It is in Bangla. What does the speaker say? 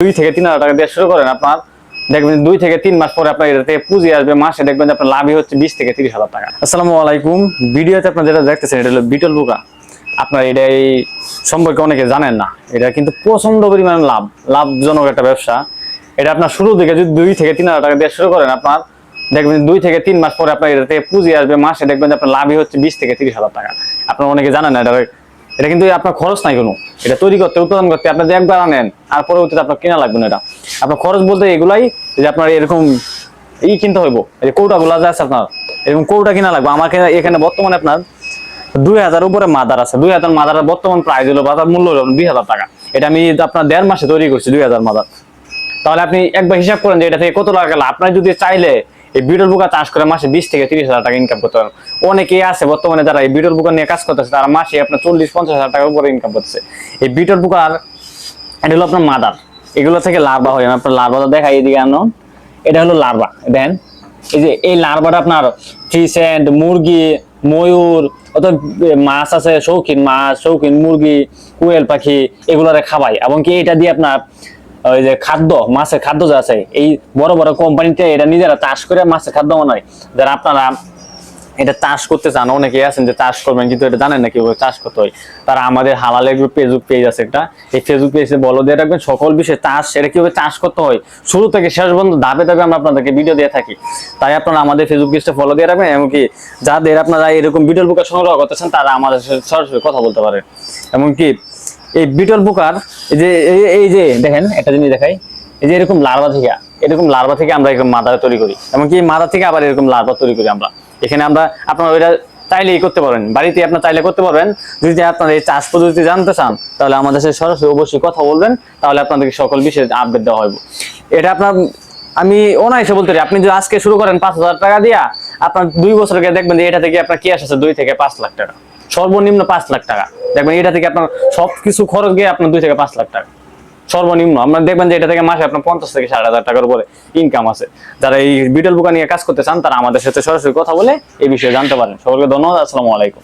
দুই থেকে তিন হাজার টাকা দিয়ে শুরু করেন আপনার, দেখবেন দুই থেকে তিন মাস পরে আপনার এটা থেকে পুঁজি আসবে, মাসে দেখবেন যে আপনার লাভই হচ্ছে বিশ থেকে তিরিশ হাজার টাকা। আসসালামু আলাইকুম। ভিডিওতে আপনার যেটা দেখতেছেন, এটা হলো বিটল বুকা। আপনার এটা এই সম্পর্কে অনেকে জানেন না। এটা কিন্তু প্রচণ্ড পরিমাণ লাভ, লাভজনক একটা ব্যবসা। এটা আপনার শুরু থেকে যদি দুই থেকে তিন হাজার টাকা দিয়ে শুরু করেন আপনার, দেখবেন দুই থেকে তিন মাস পরে আপনার এটা থেকে পুঁজি আসবে, মাসে দেখবেন যে আপনার লাভই হচ্ছে বিশ থেকে তিরিশ হাজার টাকা। আপনার অনেকে জানেন না, এটা এটা কিন্তু আপনার খরচ নাই কোনো। এটা তৈরি করতে, উৎপাদন করতে, আপনি যে একবার আনেন, আর পরবর্তীতে আপনার কেনা লাগবে না এটা। আপনার খরচ বলতে এগুলাই, যে আপনার এরকম ই কিনতে হইব। যে কৌটাগুলো যে আছে আপনার, এরকম কৌটা কিনা লাগবে। আমার এখানে- বর্তমানে আপনার দুই হাজার উপরে মাদার আছে। দুই হাজার মাদারের বর্তমান প্রাইস হলো বাজার মূল্য হলো দুই হাজার টাকা। এটা আমি আপনার দেড় মাসে তৈরি করছি দুই হাজার মাদার। তাহলে আপনি একবার হিসাব করেন যে এটা থেকে কত টাকা গেল। আপনার যদি চাইলে এই বিটল বুকা চাষ করে মাসে বিশ থেকে তিরিশ হাজার টাকা ইনকাম করতে পারেন। অনেকেই আছে বর্তমানে যারা এই বিটল বুকা নিয়ে কাজ করতেছে, তারা মাসে আপনার চল্লিশ, পঞ্চাশ হাজার টাকার উপরে ইনকাম করতেছে। এই বিটল বুকার, এটা হলো আপনার মাদার। এগুলো থেকে লার্ভা হয়। আপনার লার্ভাটা দেখাই এদিকে আনো এটা হলো লার্ভা। দেন এই যে এই লার্ভাটা আপনার এন্ড মুরগি, ময়ূর অর্থাৎ মাছ আছে, শৌখিন মাছ, শৌখিন মুরগি, কুয়েল পাখি, এগুলোরে খাওয়াই এবং কি এটা দিয়ে আপনার ওই যে খাদ্য, মাছের খাদ্য যা আছে, এই বড় বড় কোম্পানিতে এটা নিজেরা চাষ করে মাছের খাদ্য বানায়। যারা আপনারা এটা চাষ করতে চান, অনেকে আছেন যে চাষ করবেন, কিন্তু এটা জানেন না কীভাবে চাষ করতে হয়। তারা আমাদের হালালের ফেসবুক পেজ আছে একটা, এই ফেসবুক পেজে বলো দিয়ে রাখবেন, সকল বিষয়ে চাষ, এটা কীভাবে চাষ করতে হয়। শুরু থেকে শেষ পর্যন্ত ধাপে ধাপে আমরা আপনাদেরকে ভিডিও দিয়ে থাকি। তাই আপনারা আমাদের ফেসবুক পেজটা ফলো দিয়ে রাখবেন, এমনকি যাদের আপনারা এরকম ভিডিও বুকার সংগ্রহ করতেছেন, তারা আমাদের সরাসরি কথা বলতে পারেন এমনকি এই বিটল এই যে, এই- যে, দেখেন, একটা জিনিস দেখাই। এই যে এরকম লার্ভা থেকে, এরকম লার্ভা থেকে আমরা এরকম মাদার তৈরি করি। এমনকি মাদা থেকে আবার এরকম লার্ভা তৈরি করি আমরা। এখানে আমরা আপনারা ওইটা চাইলেই করতে পারবেন বাড়িতে আপনার চাইলে করতে পারবেন। যদি আপনার এই চাষ পদ্ধতি জানতে চান, তাহলে আমাদের সাথে সরাসরি অবশ্যই কথা বলবেন। তাহলে আপনাদেরকে সকল বিষয়ে আপডেট দেওয়া হবে এটা আপনার, আমি অনায়াসে বলতে পারি, আপনি যদি আজকে শুরু করেন পাঁচ হাজার টাকা দিয়া, আপনার দুই বছর আগে দেখবেন যে এটা থেকে আপনার কি আসছে দুই থেকে পাঁচ লাখ টাকা। সর্বনিম্ন পাঁচ লাখ টাকা। দেখবেন এটা থেকে আপনার সব কিছু খরচ গিয়ে আপনার দুই থেকে পাঁচ লাখ টাকা। সর্বনিম্ন। আপনার দেখবেন যে এটা থেকে মাসে আপনার পঞ্চাশ থেকে ষাট হাজার টাকার উপরে ইনকাম আছে। যারা এই বিটল বুকা নিয়ে কাজ করতে চান, তারা আমাদের সাথে সরাসরি কথা বলে এই বিষয়ে জানতে পারেন। সকলকে ধন্যবাদ। আসসালামু আলাইকুম।